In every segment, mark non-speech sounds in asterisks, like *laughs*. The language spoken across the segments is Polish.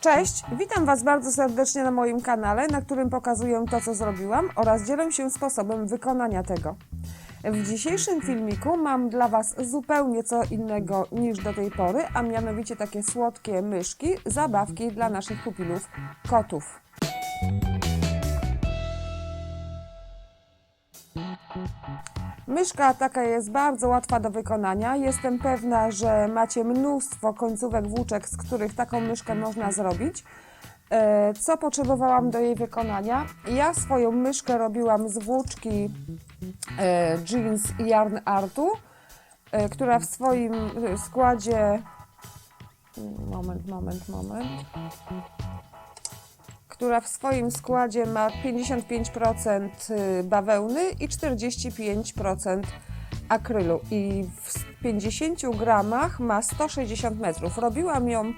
Cześć, witam Was bardzo serdecznie na moim kanale, na którym pokazuję to, co zrobiłam oraz dzielę się sposobem wykonania tego. W dzisiejszym filmiku mam dla Was zupełnie co innego niż do tej pory, a mianowicie takie słodkie myszki, zabawki dla naszych pupilów, kotów. Myszka taka jest bardzo łatwa do wykonania. Jestem pewna, że macie mnóstwo końcówek włóczek, z których taką myszkę można zrobić. E, Co potrzebowałam do jej wykonania? Ja swoją myszkę robiłam z włóczki e, Jeans Yarn Artu, e, która w swoim składzie. Moment, moment, moment która w swoim składzie ma 55% bawełny i 45% akrylu i w 50 gramach ma 160 metrów. Robiłam ją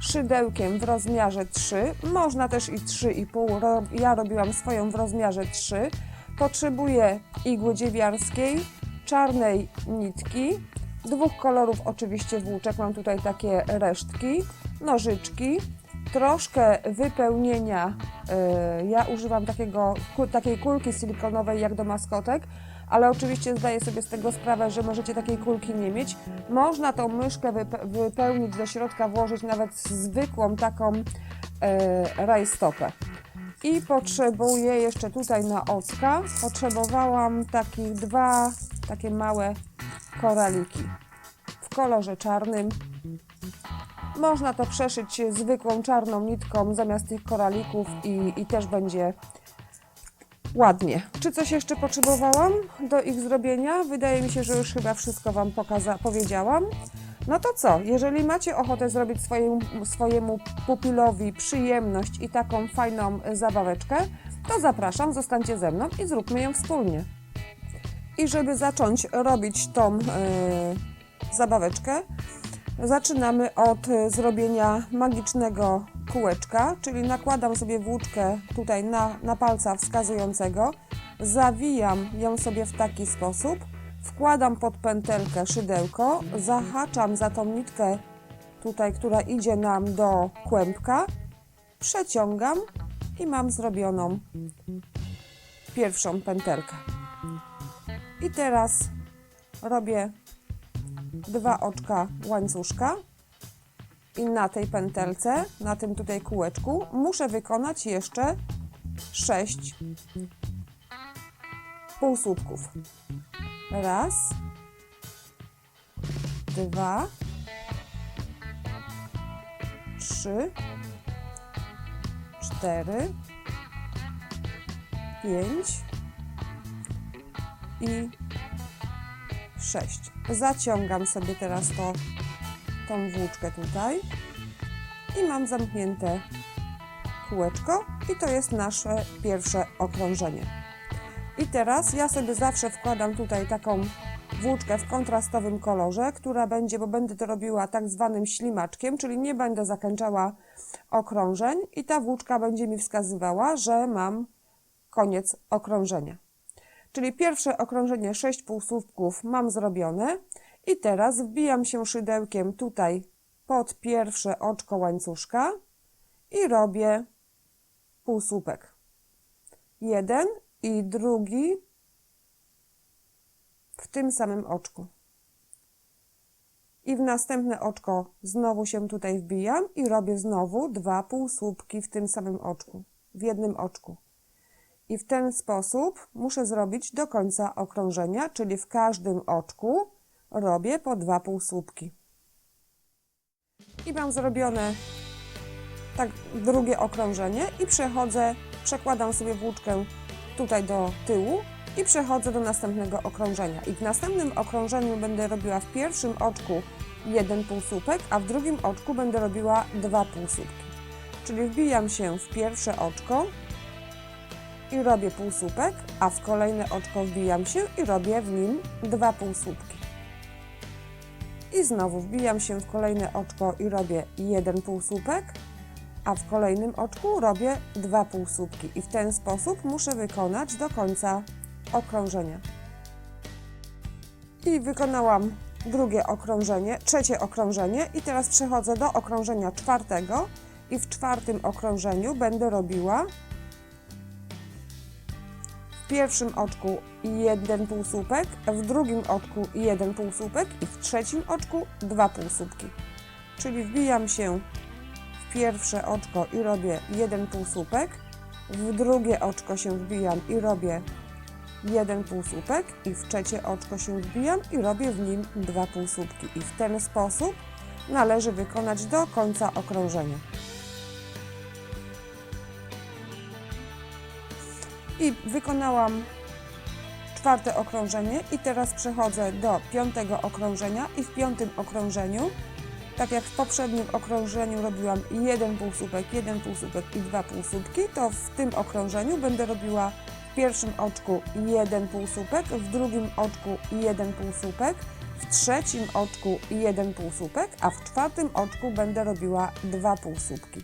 szydełkiem w rozmiarze 3, można też i 3,5, Ro- ja robiłam swoją w rozmiarze 3. Potrzebuję igły dziewiarskiej, czarnej nitki, dwóch kolorów oczywiście włóczek, mam tutaj takie resztki, nożyczki, troszkę wypełnienia. y, Ja używam takiego, takiej kulki silikonowej jak do maskotek, ale oczywiście zdaję sobie z tego sprawę, że możecie takiej kulki nie mieć. Można tą myszkę wype- wypełnić do środka, włożyć nawet zwykłą taką e, rajstopę. I potrzebuję jeszcze tutaj na ocka, potrzebowałam takich dwa takie małe koraliki w kolorze czarnym. Można to przeszyć zwykłą czarną nitką zamiast tych koralików i, i też będzie ładnie. Czy coś jeszcze potrzebowałam do ich zrobienia? Wydaje mi się, że już chyba wszystko Wam pokaza- powiedziałam. No to co, jeżeli macie ochotę zrobić swojemu, swojemu pupilowi przyjemność i taką fajną zabaweczkę, to zapraszam, zostańcie ze mną i zróbmy ją wspólnie. I żeby zacząć robić tą y, zabaweczkę, Zaczynamy od y, zrobienia magicznego kółeczka, czyli nakładam sobie włóczkę tutaj na, na palca wskazującego, zawijam ją sobie w taki sposób, wkładam pod pętelkę szydełko, zahaczam za tą nitkę tutaj, która idzie nam do kłębka, przeciągam i mam zrobioną pierwszą pętelkę. I teraz robię dwa oczka łańcuszka i na tej pętelce, na tym tutaj kółeczku muszę wykonać jeszcze sześć półsłupków. Raz, dwa, trzy, cztery, pięć i 6. Zaciągam sobie teraz to, tą włóczkę tutaj i mam zamknięte kółeczko i to jest nasze pierwsze okrążenie. I teraz ja sobie zawsze wkładam tutaj taką włóczkę w kontrastowym kolorze, która będzie, bo będę to robiła tak zwanym ślimaczkiem, czyli nie będę zakończała okrążeń i ta włóczka będzie mi wskazywała, że mam koniec okrążenia. Czyli pierwsze okrążenie 6 półsłupków mam zrobione i teraz wbijam się szydełkiem tutaj pod pierwsze oczko łańcuszka i robię półsłupek. Jeden i drugi w tym samym oczku. I w następne oczko znowu się tutaj wbijam i robię znowu dwa półsłupki w tym samym oczku, w jednym oczku. I w ten sposób muszę zrobić do końca okrążenia, czyli w każdym oczku robię po dwa półsłupki. I mam zrobione tak drugie okrążenie i przechodzę, przekładam sobie włóczkę tutaj do tyłu i przechodzę do następnego okrążenia. I w następnym okrążeniu będę robiła w pierwszym oczku jeden półsłupek, a w drugim oczku będę robiła dwa półsłupki. Czyli wbijam się w pierwsze oczko, i robię półsłupek, a w kolejne oczko wbijam się i robię w nim dwa półsłupki. I znowu wbijam się w kolejne oczko i robię jeden półsłupek, a w kolejnym oczku robię dwa półsłupki. I w ten sposób muszę wykonać do końca okrążenia. I wykonałam drugie okrążenie, trzecie okrążenie i teraz przechodzę do okrążenia czwartego i w czwartym okrążeniu będę robiła w pierwszym oczku jeden półsłupek, w drugim oczku jeden półsłupek i w trzecim oczku dwa półsłupki. Czyli wbijam się w pierwsze oczko i robię jeden półsłupek, w drugie oczko się wbijam i robię jeden półsłupek i w trzecie oczko się wbijam i robię w nim dwa półsłupki. I w ten sposób należy wykonać do końca okrążenia. I wykonałam czwarte okrążenie i teraz przechodzę do piątego okrążenia i w piątym okrążeniu, tak jak w poprzednim okrążeniu robiłam jeden półsłupek, jeden półsłupek i dwa półsłupki, to w tym okrążeniu będę robiła w pierwszym oczku jeden półsłupek, w drugim oczku jeden półsłupek, w trzecim oczku jeden półsłupek, a w czwartym oczku będę robiła dwa półsłupki.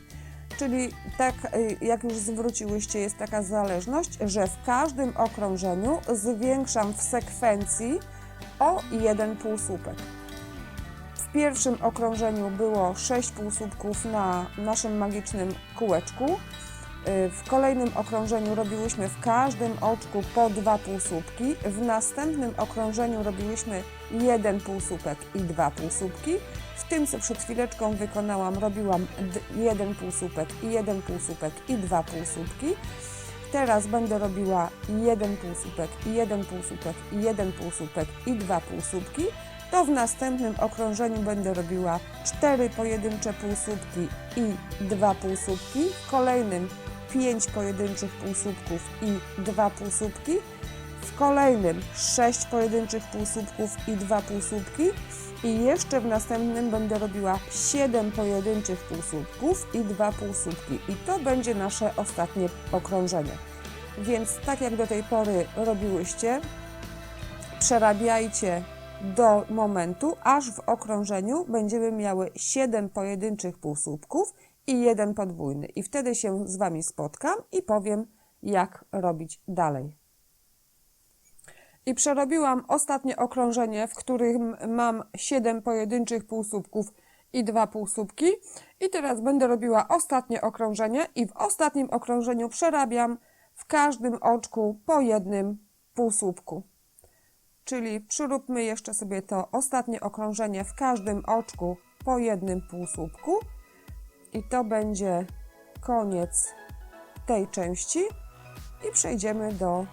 Czyli tak y, jak już zwróciłyście, jest taka zależność, że w każdym okrążeniu zwiększam w sekwencji o jeden półsłupek. W pierwszym okrążeniu było 6 półsłupków na naszym magicznym kółeczku. Y, W kolejnym okrążeniu robiłyśmy w każdym oczku po dwa półsłupki. W następnym okrążeniu robiłyśmy jeden półsłupek i dwa półsłupki. W tym, co przed chwileczką wykonałam, robiłam jeden półsłupek i jeden półsłupek i dwa półsłupki. Teraz będę robiła jeden półsłupek i jeden półsłupek i jeden półsłupek i dwa półsłupki. To w następnym okrążeniu będę robiła cztery pojedyncze półsłupki i dwa półsłupki. W kolejnym pięć pojedynczych półsłupków i dwa półsłupki. W kolejnym sześć pojedynczych półsłupków i dwa półsłupki. I jeszcze w następnym będę robiła 7 pojedynczych półsłupków i dwa półsłupki. I to będzie nasze ostatnie okrążenie. Więc tak jak do tej pory robiłyście, przerabiajcie do momentu, aż w okrążeniu będziemy miały 7 pojedynczych półsłupków i jeden podwójny. I wtedy się z Wami spotkam i powiem, jak robić dalej. I przerobiłam ostatnie okrążenie, w którym mam 7 pojedynczych półsłupków i dwa półsłupki. I teraz będę robiła ostatnie okrążenie i w ostatnim okrążeniu przerabiam w każdym oczku po jednym półsłupku. Czyli przyróbmy jeszcze sobie to ostatnie okrążenie w każdym oczku po jednym półsłupku. I to będzie koniec tej części. I przejdziemy do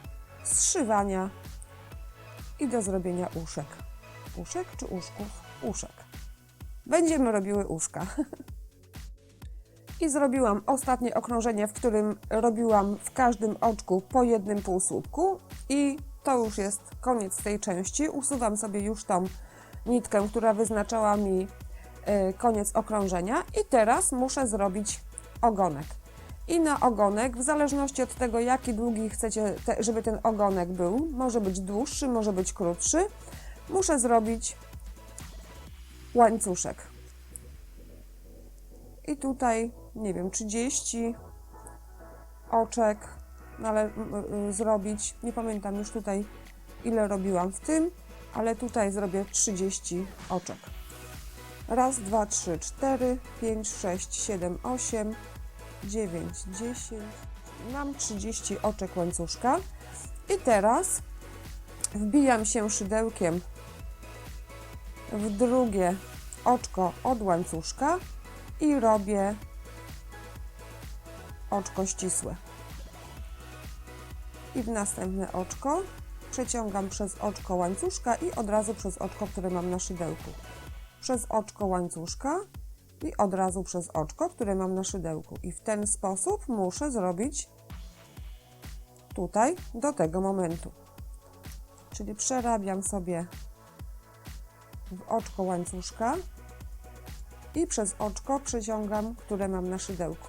zszywania i do zrobienia uszek. Uszek czy uszków? Uszek. Będziemy robiły uszka. *laughs* I zrobiłam ostatnie okrążenie, w którym robiłam w każdym oczku po jednym półsłupku i to już jest koniec tej części. Usuwam sobie już tą nitkę, która wyznaczała mi e, koniec okrążenia i teraz muszę zrobić ogonek. I na ogonek, w zależności od tego, jaki długi chcecie, te, żeby ten ogonek był, może być dłuższy, może być krótszy, muszę zrobić łańcuszek. I tutaj, nie wiem, 30 oczek ale mm, y, zrobić. Nie pamiętam już tutaj, ile robiłam w tym, ale tutaj zrobię 30 oczek. Raz, dwa, trzy, cztery, pięć, sześć, siedem, osiem, dziewięć, dziesięć. Mam 30 oczek łańcuszka. I teraz wbijam się szydełkiem w drugie oczko od łańcuszka i robię oczko ścisłe. I w następne oczko przeciągam przez oczko łańcuszka i od razu przez oczko, które mam na szydełku. Przez oczko łańcuszka i od razu przez oczko, które mam na szydełku. I w ten sposób muszę zrobić tutaj do tego momentu. Czyli przerabiam sobie w oczko łańcuszka i przez oczko przeciągam, które mam na szydełku.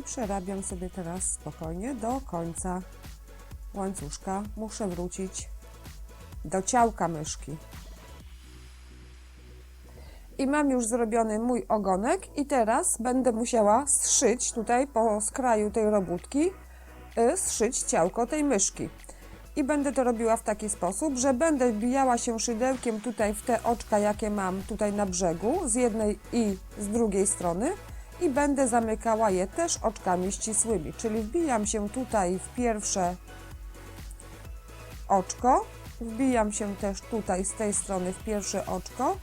I przerabiam sobie teraz spokojnie do końca łańcuszka. Muszę wrócić do ciałka myszki. I mam już zrobiony mój ogonek i teraz będę musiała zszyć tutaj po skraju tej robótki, y, zszyć ciałko tej myszki. I będę to robiła w taki sposób, że będę wbijała się szydełkiem tutaj w te oczka, jakie mam tutaj na brzegu, z jednej i z drugiej strony. I będę zamykała je też oczkami ścisłymi, czyli wbijam się tutaj w pierwsze oczko, wbijam się też tutaj z tej strony w pierwsze oczko,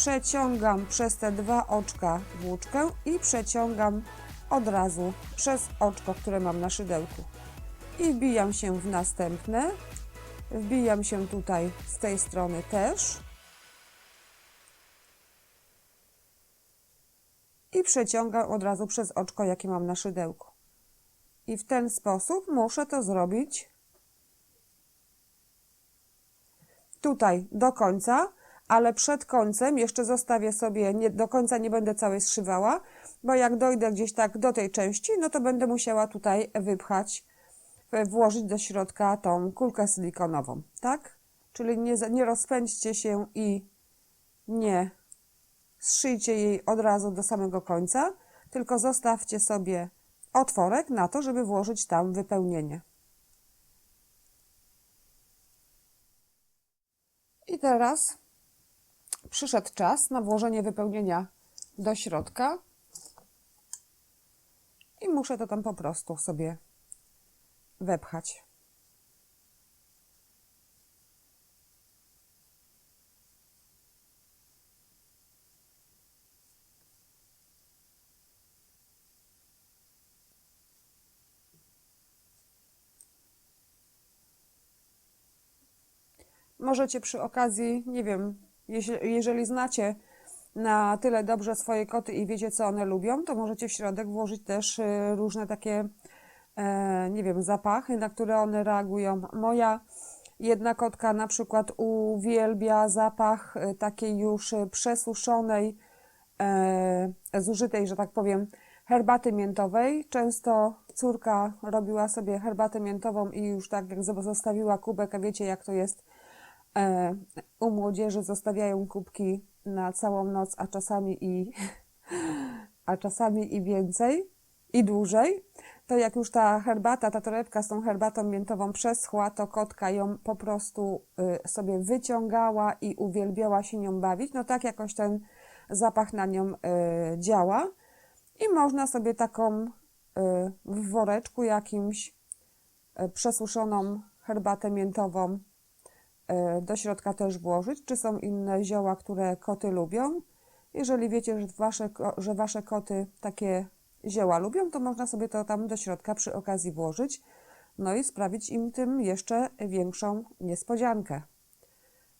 przeciągam przez te dwa oczka włóczkę i przeciągam od razu przez oczko, które mam na szydełku. I wbijam się w następne, wbijam się tutaj z tej strony też i przeciągam od razu przez oczko, jakie mam na szydełku. I w ten sposób muszę to zrobić tutaj do końca, ale przed końcem jeszcze zostawię sobie, nie, do końca nie będę całej zszywała, bo jak dojdę gdzieś tak do tej części, no to będę musiała tutaj wypchać, e, włożyć do środka tą kulkę silikonową, tak? Czyli nie, nie rozpędźcie się i nie zszyjcie jej od razu do samego końca, tylko zostawcie sobie otworek na to, żeby włożyć tam wypełnienie. I teraz przyszedł czas na włożenie wypełnienia do środka i muszę to tam po prostu sobie wepchać. Możecie przy okazji, nie wiem, jeżeli znacie na tyle dobrze swoje koty i wiecie, co one lubią, to możecie w środek włożyć też y, różne takie, e, nie wiem, zapachy, na które one reagują. Moja jedna kotka na przykład uwielbia zapach y, takiej już y, przesuszonej, e, zużytej, że tak powiem, herbaty miętowej. Często córka robiła sobie herbatę miętową i już tak jak zostawiła kubek, a wiecie jak to jest u młodzieży, zostawiają kubki na całą noc, a czasami i, *laughs* a czasami i więcej, i dłużej. To jak już ta herbata, ta torebka z tą herbatą miętową przeschła, to kotka ją po prostu y, sobie wyciągała i uwielbiała się nią bawić. No tak jakoś ten zapach na nią y, działa. I można sobie taką y, w woreczku jakimś przesuszoną herbatę miętową do środka też włożyć. Czy są inne zioła, które koty lubią? Jeżeli wiecie, że wasze, że wasze koty takie zioła lubią, to można sobie to tam do środka przy okazji włożyć. No i sprawić im tym jeszcze większą niespodziankę.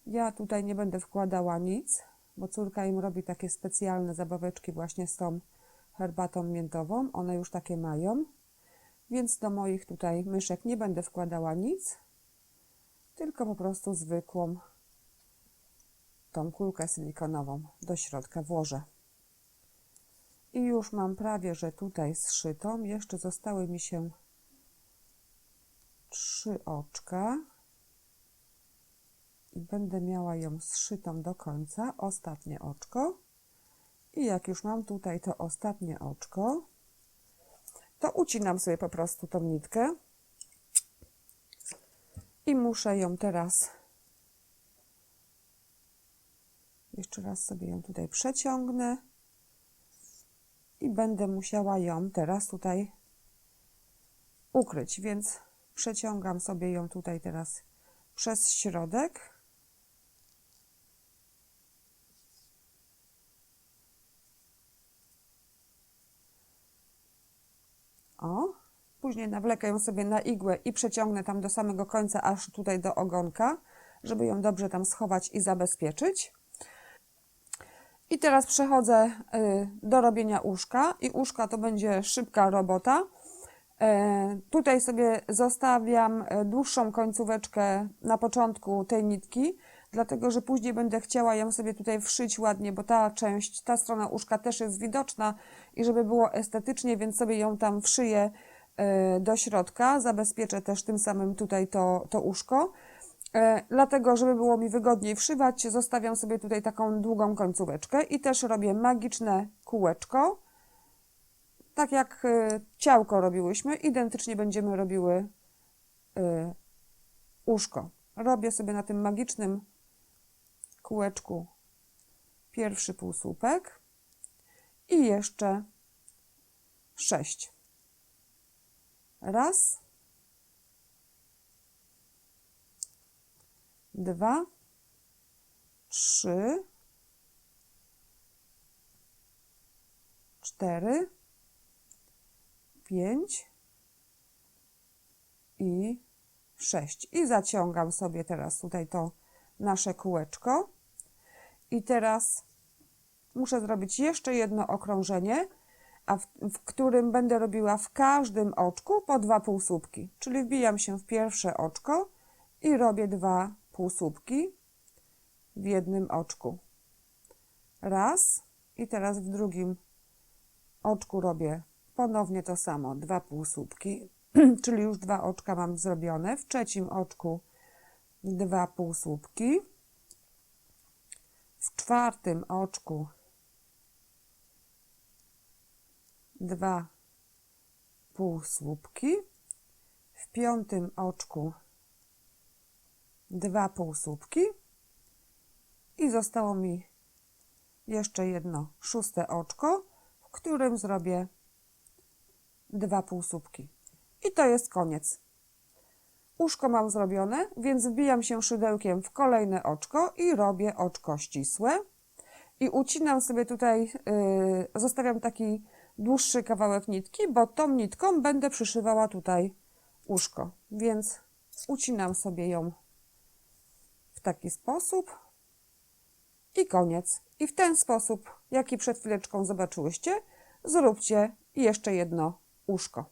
Ja tutaj nie będę wkładała nic, bo córka im robi takie specjalne zabaweczki właśnie z tą herbatą miętową. One już takie mają, więc do moich tutaj myszek nie będę wkładała nic, tylko po prostu zwykłą tą kulkę silikonową do środka włożę. I już mam prawie, że tutaj zszytą. Jeszcze zostały mi się trzy oczka. I będę miała ją zszytą do końca. Ostatnie oczko. I jak już mam tutaj to ostatnie oczko, to ucinam sobie po prostu tą nitkę. I muszę ją teraz. Jeszcze raz sobie ją tutaj przeciągnę. I będę musiała ją teraz tutaj ukryć, więc przeciągam sobie ją tutaj teraz przez środek. O, później nawlekę ją sobie na igłę i przeciągnę tam do samego końca, aż tutaj do ogonka, żeby ją dobrze tam schować i zabezpieczyć. I teraz przechodzę y, do robienia łóżka i łóżka to będzie szybka robota. E, Tutaj sobie zostawiam e, dłuższą końcóweczkę na początku tej nitki, dlatego że później będę chciała ją sobie tutaj wszyć ładnie, bo ta część, ta strona łóżka też jest widoczna i żeby było estetycznie, więc sobie ją tam wszyję do środka. Zabezpieczę też tym samym tutaj to, to łóżko. E, Dlatego, żeby było mi wygodniej wszywać, zostawiam sobie tutaj taką długą końcóweczkę i też robię magiczne kółeczko. Tak jak e, ciałko robiłyśmy, identycznie będziemy robiły e, uszko. Robię sobie na tym magicznym kółeczku pierwszy półsłupek i jeszcze sześć. Raz, dwa, trzy, cztery, pięć. I sześć. I zaciągam sobie teraz tutaj to nasze kółeczko. I teraz muszę zrobić jeszcze jedno okrążenie, a w, w którym będę robiła w każdym oczku po dwa półsłupki. Czyli wbijam się w pierwsze oczko i robię dwa półsłupki w jednym oczku. Raz i teraz w drugim oczku robię ponownie to samo, dwa półsłupki, *clears throat* czyli już dwa oczka mam zrobione. W trzecim oczku dwa półsłupki. W czwartym oczku dwa półsłupki. W piątym oczku dwa półsłupki. I zostało mi jeszcze jedno szóste oczko, w którym zrobię dwa półsłupki. I to jest koniec. Uszko mam zrobione, więc wbijam się szydełkiem w kolejne oczko i robię oczko ścisłe. I ucinam sobie tutaj, yy, zostawiam taki dłuższy kawałek nitki, bo tą nitką będę przyszywała tutaj uszko. Więc ucinam sobie ją w taki sposób i koniec. I w ten sposób, jaki przed chwileczką zobaczyłyście, zróbcie jeszcze jedno uszko.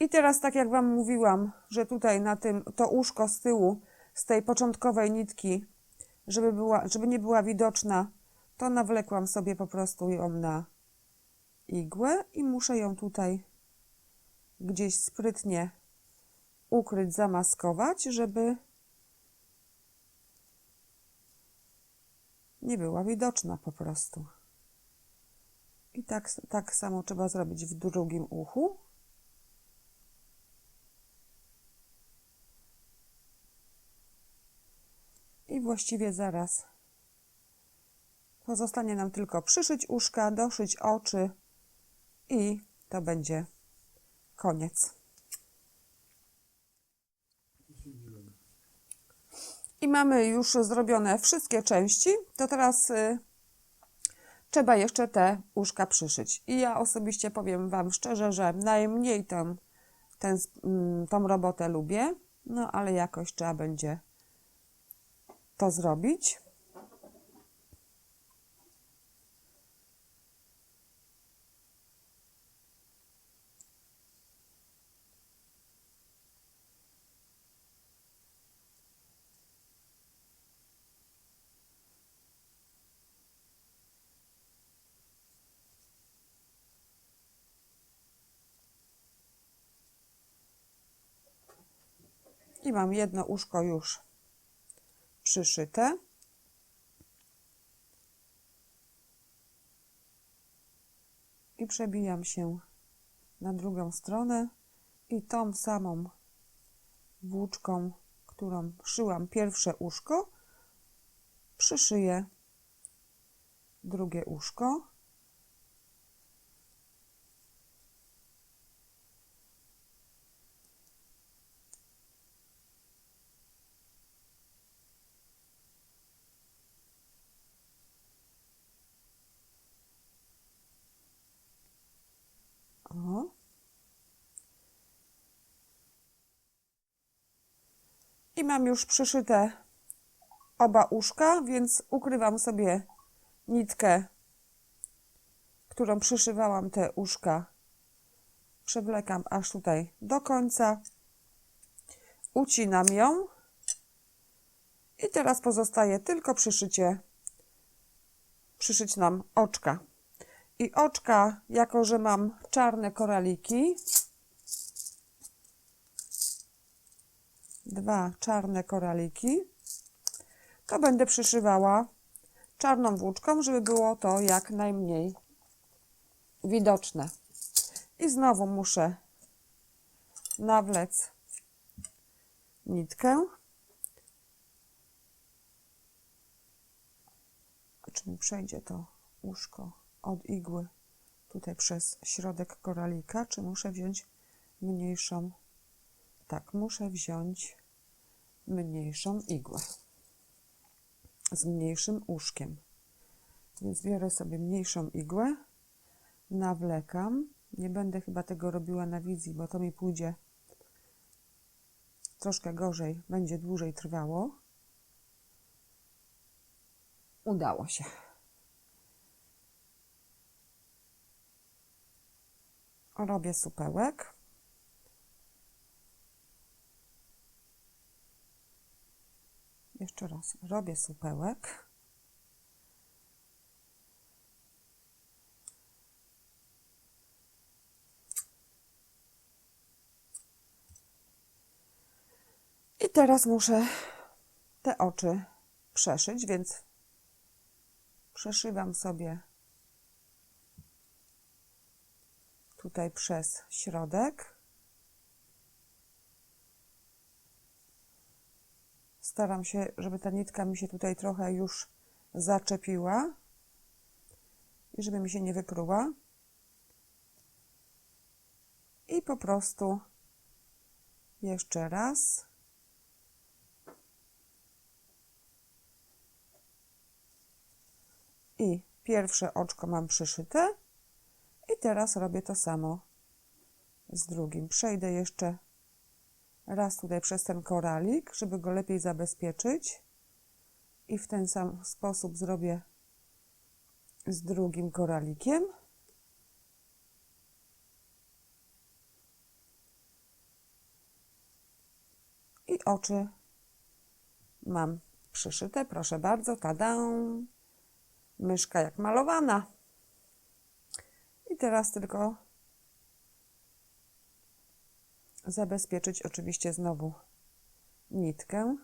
I teraz, tak jak Wam mówiłam, że tutaj na tym to uszko z tyłu, z tej początkowej nitki, żeby, była, żeby nie była widoczna, to nawlekłam sobie po prostu ją na igłę i muszę ją tutaj gdzieś sprytnie ukryć, zamaskować, żeby nie była widoczna po prostu. I tak, tak samo trzeba zrobić w drugim uchu. I właściwie zaraz pozostanie nam tylko przyszyć uszka, doszyć oczy i to będzie koniec. I mamy już zrobione wszystkie części, to teraz y, trzeba jeszcze te uszka przyszyć. I ja osobiście powiem Wam szczerze, że najmniej tą, ten, mm, tą robotę lubię, no ale jakoś trzeba będzie to zrobić. I mam jedno uszko już przyszyte. I przebijam się na drugą stronę i tą samą włóczką, którą szyłam pierwsze uszko, przyszyję drugie uszko. O. I mam już przyszyte oba uszka, więc ukrywam sobie nitkę, którą przyszywałam te uszka. Przewlekam aż tutaj do końca. Ucinam ją. I teraz pozostaje tylko przyszycie, przyszyć nam oczka. I oczka, jako że mam czarne koraliki, dwa czarne koraliki, to będę przyszywała czarną włóczką, żeby było to jak najmniej widoczne. I znowu muszę nawlec nitkę. Czy mi przejdzie to łóżko od igły tutaj przez środek koralika, czy muszę wziąć mniejszą? Tak, muszę wziąć mniejszą igłę z mniejszym łóżkiem. Więc biorę sobie mniejszą igłę, nawlekam. Nie będę chyba tego robiła na wizji, bo to mi pójdzie troszkę gorzej, będzie dłużej trwało. Udało się. Robię supełek. Jeszcze raz robię supełek. I teraz muszę te oczy przeszyć, więc przeszywam sobie tutaj przez środek. Staram się, żeby ta nitka mi się tutaj trochę już zaczepiła i żeby mi się nie wypruła. I po prostu jeszcze raz. I pierwsze oczko mam przyszyte. I teraz robię to samo z drugim. Przejdę jeszcze raz tutaj przez ten koralik, żeby go lepiej zabezpieczyć. I w ten sam sposób zrobię z drugim koralikiem. I oczy mam przyszyte, proszę bardzo, tada! Myszka jak malowana. I teraz tylko zabezpieczyć oczywiście znowu nitkę.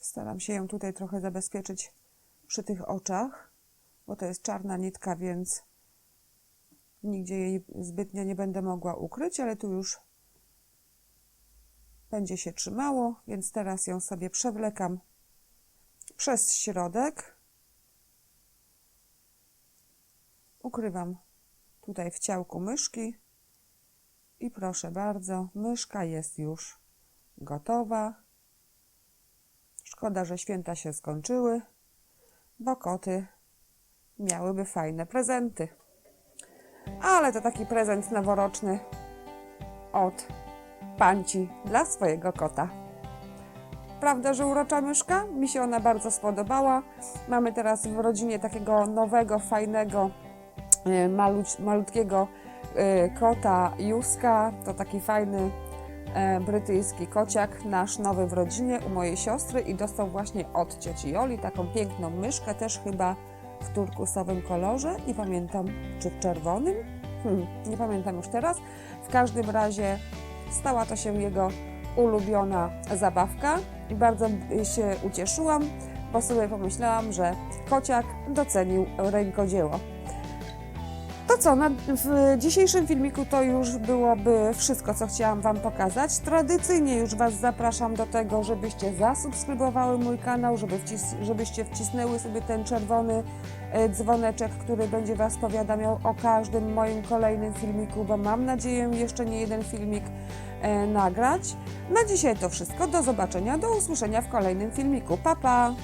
Staram się ją tutaj trochę zabezpieczyć przy tych oczach, bo to jest czarna nitka, więc nigdzie jej zbytnio nie będę mogła ukryć, ale tu już będzie się trzymało, więc teraz ją sobie przewlekam przez środek. Ukrywam tutaj w ciałku myszki i proszę bardzo, myszka jest już gotowa. Szkoda, że święta się skończyły, bo koty miałyby fajne prezenty. Ale to taki prezent noworoczny od panci dla swojego kota. Prawda, że urocza myszka? Mi się ona bardzo spodobała. Mamy teraz w rodzinie takiego nowego, fajnego, e, maluć, malutkiego e, kota Juska. To taki fajny e, brytyjski kociak, nasz nowy w rodzinie u mojej siostry i dostał właśnie od cioci Joli taką piękną myszkę, też chyba w turkusowym kolorze i pamiętam, czy w czerwonym? Hmm, nie pamiętam już teraz. W każdym razie stała to się jego ulubiona zabawka i bardzo się ucieszyłam, bo sobie pomyślałam, że kociak docenił rękodzieło. To co, na, w dzisiejszym filmiku to już byłoby wszystko, co chciałam Wam pokazać. Tradycyjnie już Was zapraszam do tego, żebyście zasubskrybowały mój kanał, żeby wcis żebyście wcisnęły sobie ten czerwony e, dzwoneczek, który będzie Was powiadamiał o każdym moim kolejnym filmiku, bo mam nadzieję jeszcze nie jeden filmik e, nagrać. Na dzisiaj to wszystko. Do zobaczenia, do usłyszenia w kolejnym filmiku. Pa, pa!